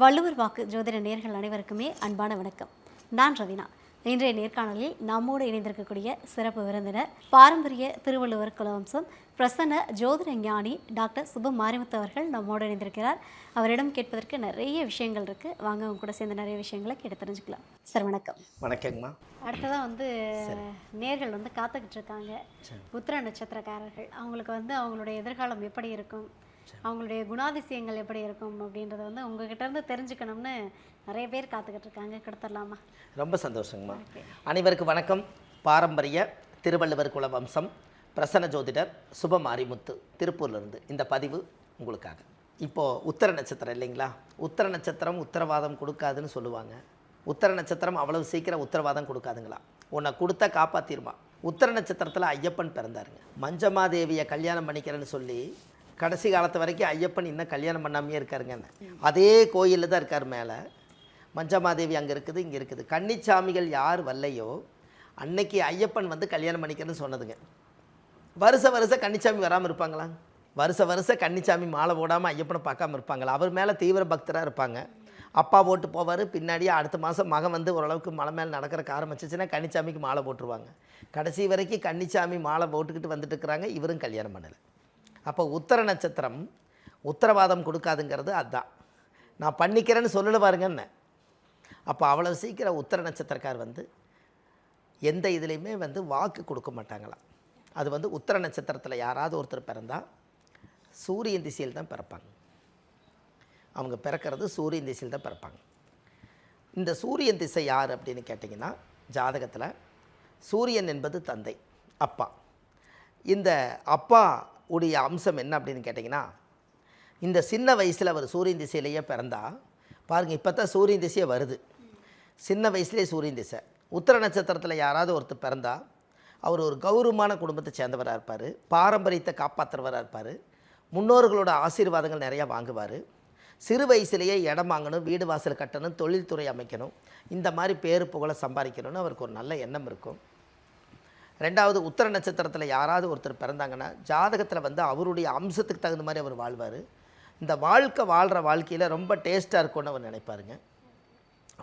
வள்ளுவர் வாக்கு ஜோதிட நேர்கள் அனைவருக்குமே அன்பான வணக்கம். நான் ரவினா. இன்றைய நேர்காணலில் நம்மோடு இணைந்திருக்கக்கூடிய சிறப்பு விருந்தினர் பாரம்பரிய திருவள்ளுவர் குலவம்சம் பிரசன்ன ஜோதிட ஞானி டாக்டர் சுப மாரிமுத்து அவர்கள் நம்மோடு இணைந்திருக்கிறார். அவரிடம் கேட்பதற்கு நிறைய விஷயங்கள் இருக்கு. வாங்க அவங்க கூட சேர்ந்து நிறைய விஷயங்களை கேட்டு தெரிஞ்சுக்கலாம். சார் வணக்கம். வணக்கங்கம்மா. அடுத்ததாக வந்து நேர்கள் வந்து காத்துக்கிட்டு இருக்காங்க. உத்திர நட்சத்திரக்காரர்கள். அவங்களுக்கு வந்து அவங்களுடைய எதிர்காலம் எப்படி இருக்கும்? அவங்களுடைய குணாதிசயங்கள் எப்படி இருக்கும் அப்படின்றத வந்து உங்ககிட்ட இருந்து தெரிஞ்சுக்கணும்னு நிறைய பேர் காத்துக்கிட்டு இருக்காங்க. கொடுத்துடலாமா? ரொம்ப சந்தோஷங்கம்மா. அனைவருக்கும் வணக்கம். பாரம்பரிய திருவள்ளுவர் குல வம்சம் பிரசன்ன ஜோதிடர் சுப மாரிமுத்து திருப்பூர்லேருந்து இந்த பதிவு உங்களுக்காக. இப்போது உத்தர நட்சத்திரம் இல்லைங்களா? உத்தர நட்சத்திரம் உத்தரவாதம் கொடுக்காதுன்னு சொல்லுவாங்க. உத்தர நட்சத்திரம் அவ்வளவு சீக்கிரம் உத்தரவாதம் கொடுக்காதுங்களா? உன்னை கொடுத்தா காப்பாத்திருமா உத்தர நட்சத்திரத்தில் ஐயப்பன் பிறந்தாருங்க. மஞ்சமாதேவியை கல்யாணம் பண்ணிக்கிறேன்னு சொல்லி கடைசி காலத்து வரைக்கும் ஐயப்பன் இன்னும் கல்யாணம் பண்ணாமையே இருக்காருங்க அதே கோயிலில் தான் இருக்கார் மேலே. மஞ்சமாதேவி அங்கே இருக்குது இங்கே இருக்குது. கன்னிச்சாமிகள் யார் வரலையோ அன்னைக்கு ஐயப்பன் வந்து கல்யாணம் பண்ணிக்கிறேன்னு சொன்னதுங்க. வருஷ வருஷ கன்னிச்சாமி வராமல் இருப்பாங்களா? வருஷ வருஷ கன்னிச்சாமி மாலை போடாமல் ஐயப்பனை பார்க்காம இருப்பாங்களா? அவர் மேலே தீவிர பக்தராக இருப்பாங்க. அப்பா போட்டு போவார் பின்னாடியே அடுத்த மாதம் மகன் வந்து ஓரளவுக்கு மலை மேலே நடக்கிறக்கு ஆரம்பிச்சிச்சுன்னா கன்னிச்சாமிக்கு மாலை போட்டுருவாங்க. கடைசி வரைக்கும் கன்னிச்சாமி மாலை போட்டுக்கிட்டு வந்துட்டு இருக்கிறாங்க இவரும் கல்யாணம் பண்ணலை. அப்போ உத்தர நட்சத்திரம் உத்தரவாதம் கொடுக்காதுங்கிறது அதுதான். நான் பண்ணிக்கிறேன்னு சொல்லல பாருங்கன்னு. அப்போ அவ்வளோ சீக்கிரம் உத்தர நட்சத்திரக்கார் வந்து எந்த இதுலேயுமே வந்து வாக்கு கொடுக்க மாட்டாங்களாம். அது வந்து உத்தர நட்சத்திரத்தில் யாராவது ஒருத்தர் பிறந்தால் சூரியன் திசையில் தான் பிறப்பாங்க. அவங்க பிறக்கிறது சூரியன் திசையில் தான் பிறப்பாங்க. இந்த சூரியன் திசை யார் அப்படின்னு கேட்டிங்கன்னா ஜாதகத்தில் சூரியன் என்பது தந்தை அப்பா. இந்த அப்பா உடைய அம்சம் என்ன அப்படின்னு கேட்டிங்கன்னா இந்த சின்ன வயசில் அவர் சூரியன் திசையிலேயே பிறந்தா பாருங்கள் இப்போ தான் சூரியன் திசையே வருது. சின்ன வயசுலேயே சூரியன் திசை. உத்தர நட்சத்திரத்தில் யாராவது ஒருத்தர் பிறந்தா அவர் ஒரு கௌரவமான குடும்பத்தை சேர்ந்தவராக இருப்பார் பாரம்பரியத்தை காப்பாற்றுறவராக இருப்பார் முன்னோர்களோட ஆசீர்வாதங்கள் நிறையா வாங்குவார் சிறு வயசுலேயே இடம் வாங்கணும் வீடு வாசல் கட்டணும் தொழில்துறை அமைக்கணும் இந்த மாதிரி பேர் புகழை சம்பாதிக்கணும்னு அவருக்கு ஒரு நல்ல எண்ணம் இருக்கும். ரெண்டாவது உத்தர நட்சத்திரத்தில் யாராவது ஒருத்தர் பிறந்தாங்கன்னா ஜாதகத்தில் வந்து அவருடைய அம்சத்துக்கு தகுந்த மாதிரி அவர் வாழ்வார். இந்த வாழ்க்கை வாழ்கிற வாழ்க்கையில் ரொம்ப டேஸ்ட்டாக இருக்கும்னு அவர் நினைப்பாருங்க.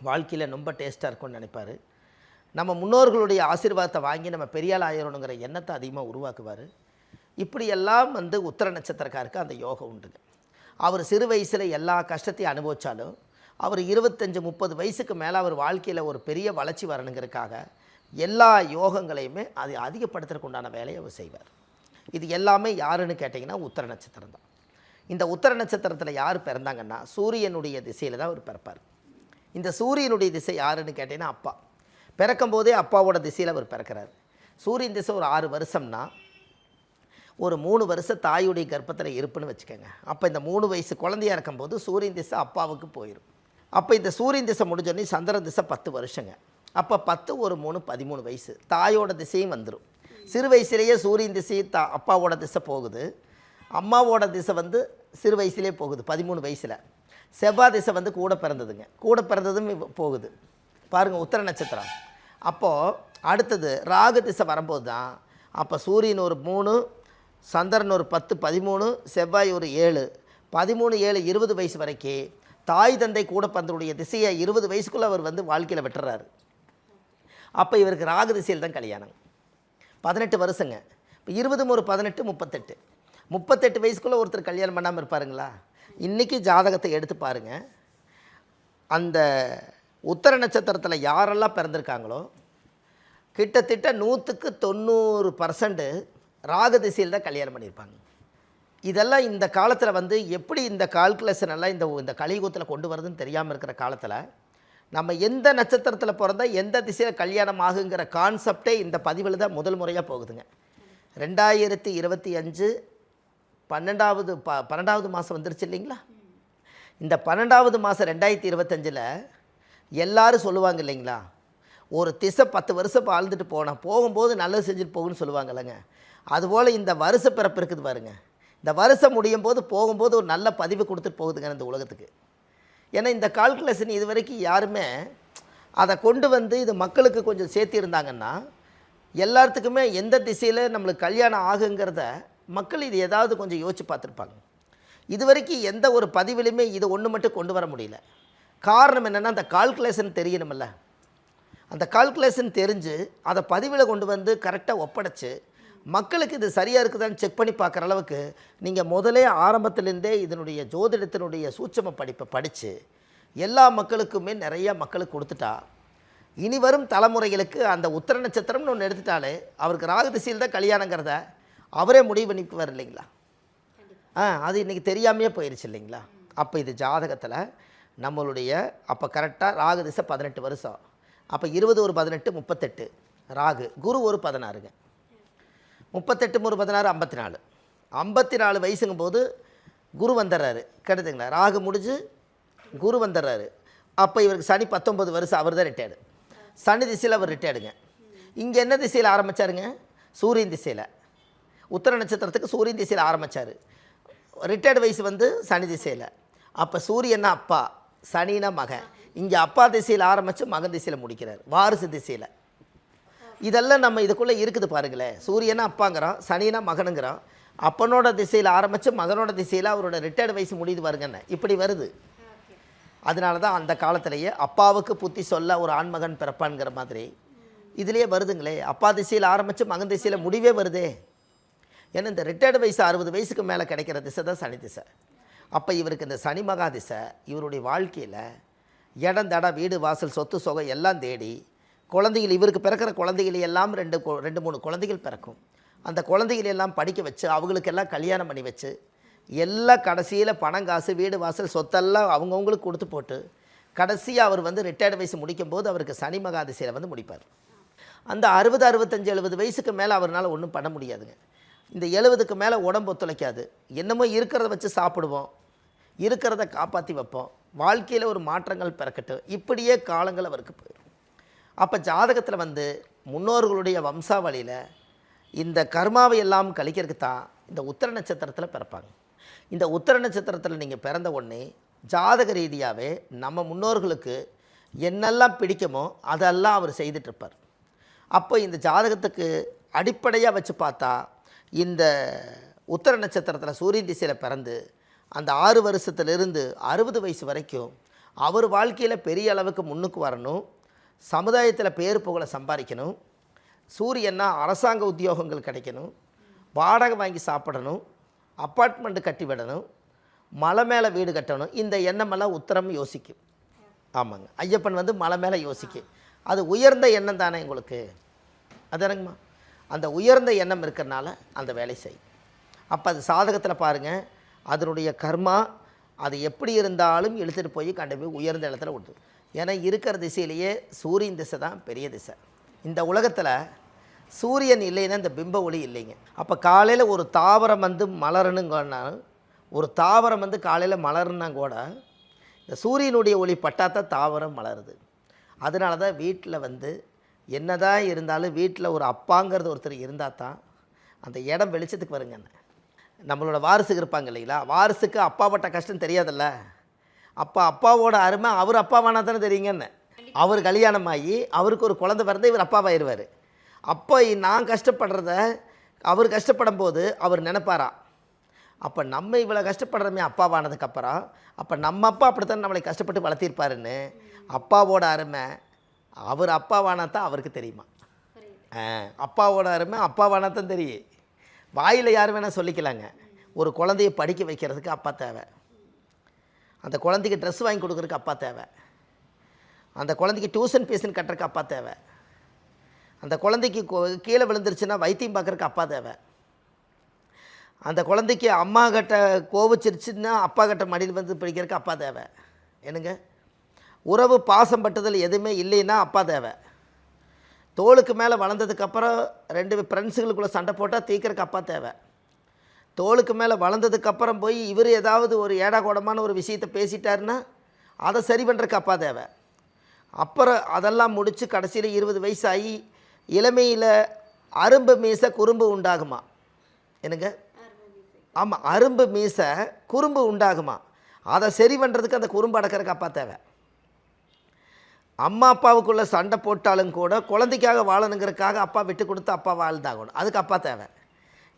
வாழ்க்கையில் ரொம்ப டேஸ்ட்டாக இருக்கும்னு நினைப்பார். நம்ம முன்னோர்களுடைய ஆசீர்வாதத்தை வாங்கி நம்ம பெரியால் ஆயிரணுங்கிற எண்ணத்தை அதிகமாக உருவாக்குவார். இப்படியெல்லாம் வந்து உத்தர நட்சத்திரக்காருக்கு அந்த யோகம் உண்டுங்க. அவர் சிறு வயசில் எல்லா கஷ்டத்தையும் அனுபவித்தாலும் அவர் இருபத்தஞ்சி முப்பது வயசுக்கு மேலே அவர் வாழ்க்கையில் ஒரு பெரிய வளர்ச்சி வரணுங்கிறதுக்காக எல்லா யோகங்களையுமே அது அதிகப்படுத்துறதுக்கு உண்டான வேலையை அவர் செய்வார். இது எல்லாமே யாருன்னு கேட்டிங்கன்னா உத்தர நட்சத்திரம் தான். இந்த உத்தர நட்சத்திரத்தில் யார் பிறந்தாங்கன்னா சூரியனுடைய திசையில் தான் அவர் பிறப்பார். இந்த சூரியனுடைய திசை யாருன்னு கேட்டிங்கன்னா அப்பா. பிறக்கும் போதே அப்பாவோட திசையில் அவர் பிறக்கிறார். சூரியன் திசை ஒரு ஆறு வருஷம்னா ஒரு மூணு வருஷம் தாயுடைய கர்ப்பத்தில் இருப்புன்னு வச்சுக்கோங்க. அப்போ இந்த மூணு வயசு குழந்தையா இருக்கும்போது சூரியன் திசை அப்பாவுக்கு போயிடும் அப்போ இந்த சூரியன் திசை முடிஞ்சோடனே சந்திர திசை பத்து வருஷங்க. அப்போ பத்து ஒரு மூணு பதிமூணு வயசு. தாயோட திசையும் வந்துடும் சிறு வயசுலேயே சூரியன் திசை தா அப்பாவோட திசை போகுது. அம்மாவோட திசை வந்து சிறு வயசுலேயே போகுது பதிமூணு வயசில். செவ்வாய் திசை வந்து கூட பிறந்ததுங்க. கூட பிறந்ததும் போகுது. பாருங்கள் உத்தர நட்சத்திரம். அப்போது அடுத்தது ராகு திசை வரும்போது தான் அப்போ சூரியன் ஒரு மூணு சந்திரன் ஒரு பத்து பதிமூணு செவ்வாய் ஒரு ஏழு. பதிமூணு ஏழு இருபது வயசு வரைக்கும் தாய் தந்தை கூட பந்தருடைய திசையை இருபது வயசுக்குள்ளே அவர் வந்து வாழ்க்கையில் வெட்டுறாரு. அப்போ இவருக்கு ராகு திசையில் தான் கல்யாணம். பதினெட்டு வருஷங்க. இப்போ இருபது ஒரு பதினெட்டு முப்பத்தெட்டு. முப்பத்தெட்டு வயசுக்குள்ளே ஒருத்தர் கல்யாணம் பண்ணாமல் இருப்பாருங்களா? இன்றைக்கி ஜாதகத்தை எடுத்து பாருங்கள் அந்த உத்தர நட்சத்திரத்தில் யாரெல்லாம் பிறந்திருக்காங்களோ கிட்டத்தட்ட நூற்றுக்கு தொண்ணூறு பர்சன்ட்டு ராக திசையில் தான் கல்யாணம் பண்ணியிருப்பாங்க. இதெல்லாம் இந்த காலத்தில் வந்து எப்படி இந்த கால்குலேஷன் எல்லாம் இந்த இந்த கலியுகத்தில் கொண்டு வரதுன்னு தெரியாமல் இருக்கிற காலத்தில் நம்ம எந்த நட்சத்திரத்தில் பிறந்தால் எந்த திசையில் கல்யாணம் ஆகுங்கிற கான்செப்டே இந்த பதிவில் தான் முதல் முறையாக போகுதுங்க. ரெண்டாயிரத்தி இருபத்தி அஞ்சு பன்னெண்டாவது ப பன்னெண்டாவது மாதம் வந்துருச்சு இல்லைங்களா? இந்த பன்னெண்டாவது மாதம் ரெண்டாயிரத்தி இருபத்தஞ்சில் எல்லோரும் சொல்லுவாங்க இல்லைங்களா? ஒரு திசை பத்து வருஷம் வாழ்ந்துட்டு போனால் போகும்போது நல்லது செஞ்சுட்டு போகுன்னு சொல்லுவாங்கல்லங்க. அதுபோல் இந்த வருஷ பிறப்பு இருக்குது பாருங்க. இந்த வருஷம் முடியும் போது போகும்போது ஒரு நல்ல பதிவு கொடுத்துட்டு போகுதுங்க இந்த உலகத்துக்கு. ஏன்னா இந்த கால்குலேஷன் இது வரைக்கும் யாருமே அதை கொண்டு வந்து இது மக்களுக்கு கொஞ்சம் சேர்த்திருந்தாங்கன்னா எல்லாத்துக்குமே எந்த திசையில் நம்மளுக்கு கல்யாணம் ஆகுங்கிறத மக்கள் இது ஏதாவது கொஞ்சம் யோசிச்சு பார்த்துருப்பாங்க. இது வரைக்கும் எந்த ஒரு பதிவிலுமே இது ஒன்று மட்டும் கொண்டு வர முடியல. காரணம் என்னென்னா அந்த கால்குலேஷன் தெரியணுமில்ல அந்த கால்குலேஷன் தெரிஞ்சு அதை பதிவில் கொண்டு வந்து கரெக்டாக ஒப்படைச்சு மக்களுக்கு இது சரியாக இருக்குதான்னு செக் பண்ணி பார்க்குற அளவுக்கு நீங்கள் முதலே ஆரம்பத்திலேருந்தே இதனுடைய ஜோதிடத்தினுடைய சூட்சம படிப்பை படித்து எல்லா மக்களுக்குமே நிறைய மக்களுக்கு கொடுத்துட்டா இனி வரும் தலைமுறைகளுக்கு அந்த உத்தர நட்சத்திரம்னு ஒன்று எடுத்துட்டாலே அவருக்கு ராகு திசையில் தான் கல்யாணங்கிறத அவரே முடிவு பண்ணிக்குவார் இல்லைங்களா? ஆ அது இன்றைக்கி தெரியாமையே போயிடுச்சு இல்லைங்களா? அப்போ இது ஜாதகத்தில் நம்மளுடைய அப்போ கரெக்டாக ராகு திசை பதினெட்டு வருஷம். அப்போ இருபது ஒரு பதினெட்டு முப்பத்தெட்டு. ராகு குரு ஒரு பதினாறுங்க. முப்பத்தெட்டு மூணு பதினாறு ஐம்பத்தி நாலு ஐம்பத்தி நாலு வயசுங்கும் போது குரு வந்துடுறாரு கிடைதுங்களா ராகு முடிஞ்சு குரு வந்துடுறாரு அப்போ இவருக்கு சனி பத்தொம்பது வருஷம் அவர் தான் ரிட்டையர்டு சனி திசையில் அவர் ரிட்டையர்டுங்க இங்கே என்ன திசையில் ஆரம்பித்தாருங்க சூரியன் திசையில். உத்தர நட்சத்திரத்துக்கு சூரியன் திசையில் ஆரம்பித்தார் ரிட்டையர்டு வயசு வந்து சனி திசையில். அப்போ சூரியன்னா அப்பா சனினா மகன். இங்கே அப்பா திசையில் ஆரம்பித்து மகன் திசையில் முடிக்கிறார். வாரிசு திசையில். இதெல்லாம் நம்ம இதுக்குள்ளே இருக்குது பாருங்களேன் சூரியனா அப்பாங்கிறான் சனினா மகனுங்கிறான். அப்பனோட திசையில் ஆரம்பித்து மகனோட திசையில் அவரோட ரிட்டையர்டு வயசு முடியுது பாருங்கண்ணே இப்படி வருது. அதனால தான் அந்த காலத்திலேயே அப்பாவுக்கு புத்தி சொல்ல ஒரு ஆண்மகன் பிறப்பான்ங்கிற மாதிரி இதுலேயே வருதுங்களே. அப்பா திசையில் ஆரம்பித்து மகன் திசையில் முடிவே வருதே. ஏன்னா இந்த ரிட்டையர்டு வயசு அறுபது வயசுக்கு மேலே கிடைக்கிற திசை தான் சனி திசை. அப்போ இவருக்கு இந்த சனி மகா திசை இவருடைய வாழ்க்கையில் இடம் தடம் வீடு வாசல் சொத்து சொகை எல்லாம் தேடி குழந்தைகள் இவருக்கு பிறக்கிற குழந்தைகள் எல்லாம் ரெண்டு ரெண்டு மூணு குழந்தைகள் பிறக்கும். அந்த குழந்தைகள் எல்லாம் படிக்க வச்சு அவங்களுக்கெல்லாம் கல்யாணம் பண்ணி வச்சு எல்லாம் கடைசியில் பணம் காசு வீடு வாசல் சொத்தெல்லாம் அவங்கவுங்களுக்கு கொடுத்து போட்டு கடைசியாக அவர் வந்து ரிட்டையர்டு வயசு முடிக்கும்போது அவருக்கு சனி மகாதிசையில் வந்து முடிப்பார். அந்த அறுபது அறுபத்தஞ்சு எழுபது வயசுக்கு மேலே அவரால் ஒன்றும் பண்ண முடியாதுங்க. இந்த எழுபதுக்கு மேலே உடம்பு ஒத்துழைக்காது. என்னமோ இருக்கிறத வச்சு சாப்பிடுவோம் இருக்கிறத காப்பாற்றி வைப்போம். வாழ்க்கையில் ஒரு மாற்றங்கள் பிறக்கட்டும். இப்படியே காலங்கள் அவருக்கு போயிடும் அப்போ ஜாதகத்தில் வந்து முன்னோர்களுடைய வம்சாவளியில் இந்த கர்மாவை எல்லாம் கழிக்கிறதுக்கு தான் இந்த உத்தர நட்சத்திரத்தில் பிறப்பாங்க. இந்த உத்தர நட்சத்திரத்தில் நீங்கள் பிறந்த உடனே ஜாதக ரீதியாகவே நம்ம முன்னோர்களுக்கு என்னெல்லாம் பிடிக்குமோ அதெல்லாம் அவர் செய்துட்ருப்பார் அப்போ இந்த ஜாதகத்துக்கு அடிப்படையாக வச்சு பார்த்தா இந்த உத்தர நட்சத்திரத்தில் சூரியன் திசையில் பிறந்து அந்த ஆறு வருஷத்துலேருந்து அறுபது வயசு வரைக்கும் அவர் வாழ்க்கையில் பெரிய அளவுக்கு முன்னுக்கு வரணும். சமுதாயத்தில் பேர் புகழை சம்பாதிக்கணும். சூரியன்னா அரசாங்க உத்தியோகங்கள் கிடைக்கணும். வாடகை வாங்கி சாப்பிடணும். அப்பார்ட்மெண்ட்டு கட்டி விடணும். மலை மேலே வீடு கட்டணும். இந்த எண்ணமெல்லாம் உத்தரம் யோசிக்கும். ஆமாங்க. ஐயப்பன் வந்து மலை மேலே யோசிக்கும் அது உயர்ந்த எண்ணம் தானே உங்களுக்கு? அதானங்கம்மா. அந்த உயர்ந்த எண்ணம் இருக்கிறனால அந்த வேலை செய்யும் அப்போ அது சாதகத்தில் பாருங்கள் அதனுடைய கர்மா அது எப்படி இருந்தாலும் இழுத்துட்டு போய் கண்டு போய் உயர்ந்த இடத்துல விட்டு ஏன்னா இருக்கிற திசையிலேயே சூரியன் திசை தான் பெரிய திசை. இந்த உலகத்தில் சூரியன் இல்லைன்னா இந்த பிம்ப ஒளி இல்லைங்க. அப்போ காலையில் ஒரு தாவரம் வந்து மலரணுங்கன்னா ஒரு தாவரம் வந்து காலையில் மலருன்னா கூட இந்த சூரியனுடைய ஒளி பட்டாத்தான் தாவரம் மலருது. அதனால தான் வீட்டில் வந்து என்னதான் இருந்தாலும் வீட்டில் ஒரு அப்பாங்கிறது ஒருத்தர் இருந்தால் தான் அந்த இடம் வெளிச்சத்துக்கு வருங்க நம்மளோட வாரிசுக்கு இருப்பாங்க இல்லைங்களா? வாரிசுக்கு அப்பாப்பட்ட கஷ்டம் தெரியாதுல்ல? அப்பா அப்பாவோட அருமை அவர் அப்பாவானா தானே தெரியுங்கன்னு. அவர் கல்யாணம் ஆகி அவருக்கு ஒரு குழந்தை பிறந்த இவர் அப்பாவாயிருவார். அப்போ நான் கஷ்டப்படுறத அவர் கஷ்டப்படும் போது அவர் நினைப்பாரா? அப்போ நம்ம இவ்வளோ கஷ்டப்படுறோமே அப்பாவானதுக்கப்புறம் அப்போ நம்ம அப்பா அப்படித்தான் நம்மளை கஷ்டப்பட்டு வளர்த்திருப்பாருன்னு அப்பாவோட அருமை அவர் அப்பாவானா தான் அவருக்கு தெரியுமா? அப்பாவோட அருமை அப்பாவானா தான் தெரியும். வாயில் யார் வேணால் சொல்லிக்கலாங்க. ஒரு குழந்தைய படிக்க வைக்கிறதுக்கு அப்பா தேவை. அந்த குழந்தைக்கு ட்ரெஸ் வாங்கி கொடுக்குறக்கு அப்பா தேவை. அந்த குழந்தைக்கு டியூஷன் ஃபீஸ்னு கட்டுறக்கு அப்பா தேவை. அந்த குழந்தைக்கு கீழே விழுந்துருச்சுன்னா வைத்தியம் பார்க்குறக்கு அப்பா தேவை. அந்த குழந்தைக்கு அம்மா கிட்ட கோவிச்சிருச்சுன்னா அப்பா கிட்ட மடியில் வந்து பிடிக்கிறதுக்கு அப்பா தேவை. என்னங்க? உறவு பாசம் பட்டுதல் எதுவுமே இல்லைன்னா அப்பா தேவை. தோளுக்கு மேலே வளர்ந்ததுக்கப்புறம் ரெண்டு ஃப்ரெண்ட்ஸுகளுக்குள்ளே சண்டை போட்டால் தீக்கிறதுக்கு அப்பா தேவை. தோளுக்கு மேலே வளர்ந்ததுக்கப்புறம் போய் இவர் ஏதாவது ஒரு ஏடாகோடமான ஒரு விஷயத்தை பேசிட்டாருன்னா அதை சரி பண்ணுறக்கு அப்பா தேவை. அப்புறம் அதெல்லாம் முடித்து கடைசியில் இருபது வயசாகி இளமையில் அரும்பு மீசை குறும்பு உண்டாகுமா? என்னங்க? ஆமாம் அரும்பு மீசை குறும்பு உண்டாகுமா? அதை சரி பண்ணுறதுக்கு அந்த குறும்பு அடக்கிறதுக்கு அப்பா தேவை. அம்மா அப்பாவுக்குள்ளே சண்டை போட்டாலும் கூட குழந்தைக்காக வாழணுங்கிறதுக்காக அப்பா விட்டு கொடுத்து அப்பா வாழ்ந்தாகணும். அதுக்கு அப்பா தேவை.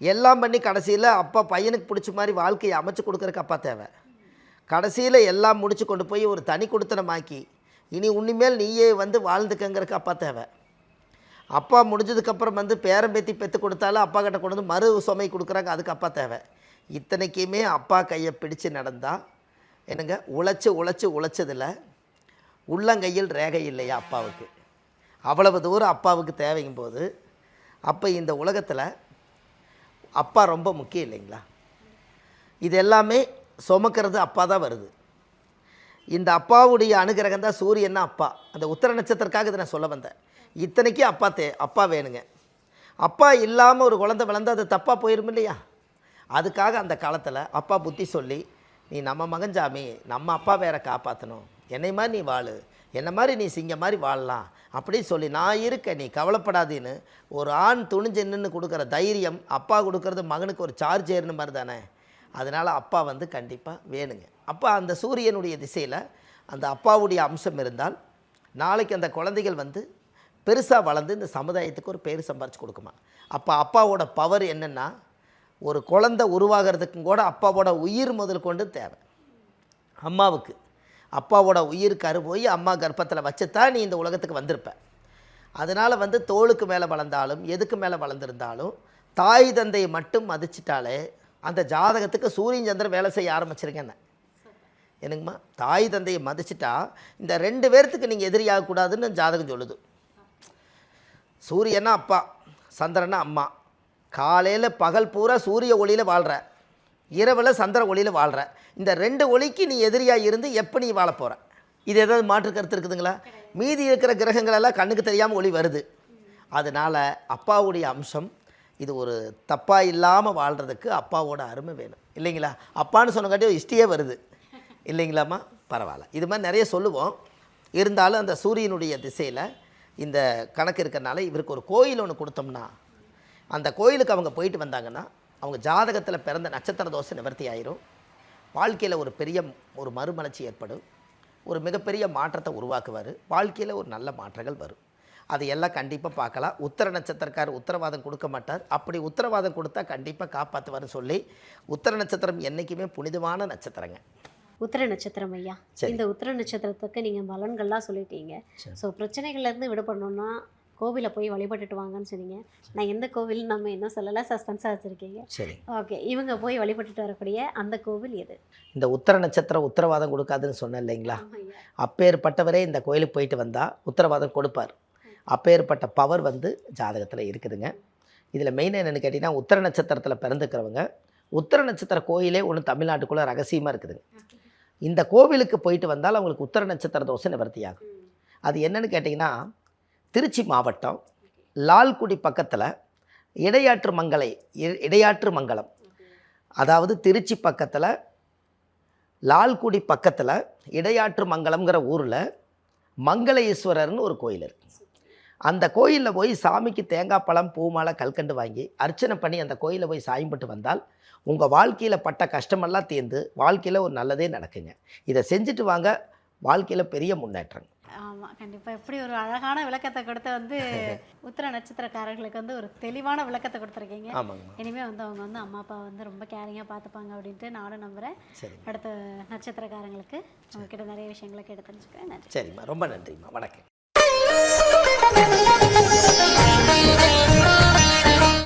எல்லாம் பண்ணி கடைசியில் அப்பா பையனுக்கு பிடிச்ச மாதிரி வாழ்க்கையை அமைச்சு கொடுக்குறக்கு அப்பா தேவை. கடைசியில் எல்லாம் முடிச்சு கொண்டு போய் ஒரு தனி கொடுத்தனமாக்கி இனி உன்னிமேல் நீயே வந்து வாழ்ந்துக்கங்கிறக்கு அப்பா தேவை. அப்பா முடிஞ்சதுக்கப்புறம் வந்து பேரம்பேத்தி பெற்று கொடுத்தாலும் அப்பா கிட்ட கொண்டு வந்து மறு சுமை கொடுக்குறாங்க அதுக்கு அப்பா தேவை. இத்தனைக்குமே அப்பா கையை பிடிச்சு நடந்தால் என்னங்க உழைச்சி உழைச்சி உழைச்சதில் உள்ளங்கையில் ரேகை இல்லையா அப்பாவுக்கு. அவ்வளவு தூரம் அப்பாவுக்கு தேவைங்கும் போது அப்போ இந்த உலகத்தில் அப்பா ரொம்ப முக்கியம் இல்லைங்களா? இது எல்லாமே சுமக்கிறது அப்பா தான் வருது. இந்த அப்பாவுடைய அனுகிரகம் தான் சூரியன்னா அப்பா. அந்த உத்தர நட்சத்திரக்காக இதை நான் சொல்ல வந்தேன். இத்தனைக்கும் அப்பா தே அப்பா வேணுங்க. அப்பா இல்லாமல் ஒரு குழந்தை வளர்ந்து அது தப்பாக போயிரும் இல்லையா? அதுக்காக அந்த காலத்தில் அப்பா புத்தி சொல்லி நீ நம்ம மகன்ஜாமி நம்ம அப்பா வேற காப்பாற்றணும் என்னை மாதிரி நீ வாழு? என்ன மாதிரி நீ சிங்க மாதிரி வாழலாம்? அப்படின்னு சொல்லி நான் இருக்கேன் நீ கவலைப்படாதீன்னு. ஒரு ஆண் துணிஞ்சு நின்று கொடுக்குற தைரியம் அப்பா கொடுக்கறது மகனுக்கு ஒரு சார்ஜ் ஏறுன மாதிரி தானே? அதனால் அப்பா வந்து கண்டிப்பாக வேணுங்க. அப்போ அந்த சூரியனுடைய திசையில் அந்த அப்பாவுடைய அம்சம் இருந்தால் நாளைக்கு அந்த குழந்தைகள் வந்து பெருசாக வளர்ந்து இந்த சமுதாயத்துக்கு ஒரு பேர் சம்பாரித்து கொடுக்குமா? அப்போ அப்பாவோட பவர் என்னென்னா ஒரு குழந்தை உருவாகிறதுக்கும் கூட அப்பாவோட உயிர் முதல் கொண்டு தேவை. அம்மாவுக்கு. அப்பாவோட உயிர் கரு போய் அம்மா கர்ப்பத்தில் வச்சுத்தான் நீ இந்த உலகத்துக்கு வந்திருப்ப. அதனால் வந்து தோளுக்கு மேலே வளர்ந்தாலும் எதுக்கு மேலே வளர்ந்துருந்தாலும் தாய் தந்தையை மட்டும் மதிச்சிட்டாலே அந்த ஜாதகத்துக்கு சூரியன் சந்திரன் வேலை செய்ய ஆரம்பிச்சிருக்கேன்னு என்னங்கம்மா? தாய் தந்தையை மதிச்சிட்டா இந்த ரெண்டு பேர்த்துக்கு நீங்கள் எதிரியாகக்கூடாதுன்னு ஜாதகம் சொல்லுது. சூரியன்னா அப்பா சந்திரனா அம்மா. காலையில் பகல் பூரா சூரிய ஒளியில் வாழ்கிற இரவில் சந்திர ஒளியில் வாழ்கிற இந்த ரெண்டு ஒளிக்கு நீ எதிரியாக இருந்து எப்போ நீ வாழ போகிற இது ஏதாவது மாற்று கருத்து இருக்குதுங்களா? மீதி இருக்கிற கிரகங்களெல்லாம் கண்ணுக்கு தெரியாமல் ஒளி வருது. அதனால் அப்பாவுடைய அம்சம் இது ஒரு தப்பாக இல்லாமல் வாழ்கிறதுக்கு அப்பாவோட அருமை வேணும். இல்லைங்களா? அப்பான்னு சொன்னங்காட்டி ஒரு இஷ்டியே வருது. இல்லைங்களாம்மா? பரவாயில்ல. இது மாதிரி நிறைய சொல்லுவோம். இருந்தாலும் அந்த சூரியனுடைய திசையில் இந்த கணக்கு இருக்கிறனால இவருக்கு ஒரு கோயில் ஒன்று கொடுத்தோம்னா அந்த கோயிலுக்கு அவங்க போயிட்டு வந்தாங்கன்னா அவங்க ஜாதகத்தில் பிறந்த நட்சத்திர தோஷம் நிவர்த்தி ஆயிரும். வாழ்க்கையில் ஒரு பெரிய ஒரு மறுமலர்ச்சி ஏற்படும். ஒரு மிகப்பெரிய மாற்றத்தை உருவாக்குவார். வாழ்க்கையில் ஒரு நல்ல மாற்றங்கள் வரும். அது எல்லாம் கண்டிப்பாக பார்க்கலாம். உத்தர நட்சத்திரக்கார் உத்தரவாதம் கொடுக்க மாட்டார். அப்படி உத்தரவாதம் கொடுத்தா கண்டிப்பாக காப்பாற்றுவார்னு சொல்லி உத்தர நட்சத்திரம் என்றைக்குமே புனிதமான நட்சத்திரங்க. உத்திர நட்சத்திரம் ஐயா. இந்த உத்திர நட்சத்திரத்துக்கு நீங்கள் பலன்கள்லாம் சொல்லிட்டீங்க. ஸோ பிரச்சனைகள்லேருந்து விடுபடணும்னா கோவிலை போய் வழிபட்டுட்டு வாங்கன்னு சொன்னீங்க. நான் எந்த கோவில் நம்ம இன்னும் சொல்லலை சஸ்பென்ஸாக வச்சுருக்கீங்க. சரி. ஓகே இவங்க போய் வழிபட்டுட்டு வரக்கூடிய அந்த கோவில் எது? இந்த உத்தர நட்சத்திரம் உத்தரவாதம் கொடுக்காதுன்னு சொன்னேன் இல்லைங்களா. அப்பேற்பட்டவரே இந்த கோயிலுக்கு போயிட்டு வந்தால் உத்தரவாதம் கொடுப்பார். அப்பேற்பட்ட பவர் வந்து ஜாதகத்தில் இருக்குதுங்க. இதில் மெயின் என்னென்னு கேட்டிங்கன்னா உத்தர நட்சத்திரத்தில் பிறந்துக்கிறவங்க உத்தர நட்சத்திர கோயிலே ஒன்று தமிழ்நாட்டுக்குள்ளே ரகசியமாக இருக்குதுங்க. இந்த கோவிலுக்கு போயிட்டு வந்தால் அவங்களுக்கு உத்தர நட்சத்திர தோசை நிவர்த்தியாகும். அது என்னன்னு கேட்டிங்கன்னா திருச்சி மாவட்டம் லால்குடி பக்கத்தில் இடையாற்று மங்கலை இ- இடையாற்று மங்கலம். அதாவது திருச்சி பக்கத்தில் லால்குடி பக்கத்தில் இடையாற்று மங்கலம்ங்கிற ஊரில் மங்களேஸ்வரர்னு ஒரு கோயில் இருக்குது அந்த கோயிலில் போய் சாமிக்கு தேங்காய் பழம் பூமாலை கல்கண்டு வாங்கி அர்ச்சனை பண்ணி அந்த கோயிலில் போய் சாயம்பட்டு வந்தால் உங்கள் வாழ்க்கையில் பட்ட கஷ்டமெல்லாம் தீர்ந்து வாழ்க்கையில் ஒரு நல்லதே நடக்குங்க. இதை செஞ்சுட்டு வாங்க வாழ்க்கையில் பெரிய முன்னேற்றம். ஆமாம் கண்டிப்பாக எப்படி ஒரு அழகான விளக்கத்தை கொடுத்து வந்து உத்திர நட்சத்திரக்காரர்களுக்கு வந்து ஒரு தெளிவான விளக்கத்தை கொடுத்துருக்கீங்க. இனிமேல் வந்து அவங்க வந்து அம்மா அப்பா வந்து ரொம்ப கேரிங்காக பார்த்துப்பாங்க அப்படின்ட்டு நானும் நம்புகிறேன் அடுத்த நட்சத்திரக்காரங்களுக்கு உங்ககிட்ட நிறைய விஷயங்களை கேட்டு தெரிஞ்சுக்கிறேன். நன்றி. சரிம்மா. ரொம்ப நன்றிம்மா. வணக்கம்.